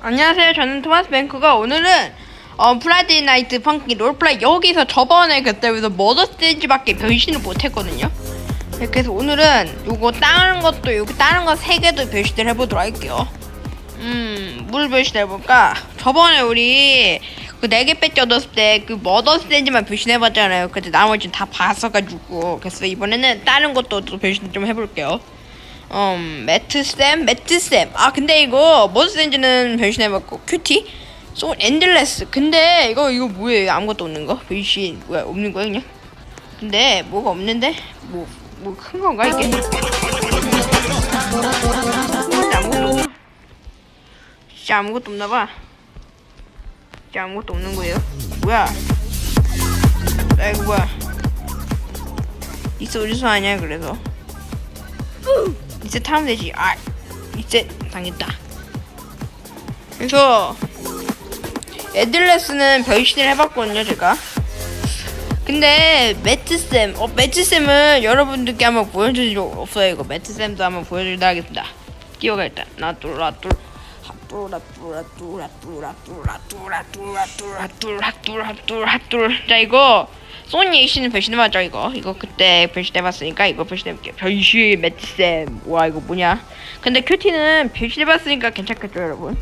안녕하세요. 저는 토마스 뱅크가 오늘은 어, 프라이데이 나이트 펑키 롤플레이 여기서 저번에 그때부터 머더 스테이지밖에 변신을 못했거든요. 네, 그래서 오늘은 요거 다른 것도 요거 다른 거 세 개도 변신을 해보도록 할게요. 음, 뭘 변신 해볼까? 저번에 우리 그 네개 얻었을 때 그 머더 스테이지만 변신해봤잖아요. 근데 나머지는 다 봤어가지고 그래서 이번에는 다른 것도 또 변신 좀 해볼게요. 음, 매트쌤, 매트쌤. 아, 근데 이거 머드센즈는 변신해봤고 큐티, 소 엔들레스. 근데 이거 이거 뭐예요? 아무것도 없는 거? 변신 뭐야? 없는 거야 그냥? 근데 뭐가 없는데? 뭐 뭐 큰 건가 이게? 근데 아무것도 없나? 진짜 아무것도 없나 봐. 진짜 아무것도 없는 거예요? 뭐야? 야 이거 뭐야? 이스 어디서 하냐 그래서? 이제 타면 되지. 아, 이제 당했다. 그래서 애들레스는 변신을 해봤거든요, 제가. 근데 매트쌤, 어 매트쌤은 여러분들께 한번 보여준 적 없어요. 이거 매트쌤도 한번 보여드리다 하겠습니다. 끼워가 일단 나뚜라뚜 뚜라뚜라뚜라뚜라뚜라뚜라뚜라뚜라뚜라뚜라뚜라뚜라 자 이거 소니 A씨는 변신해봤죠 이거. 이거 그때 변신해봤으니까 이거 변신해볼게요. 변신 매트쌤. 와 이거 뭐냐? 근데 큐티는 변신해봤으니까 괜찮겠죠 여러분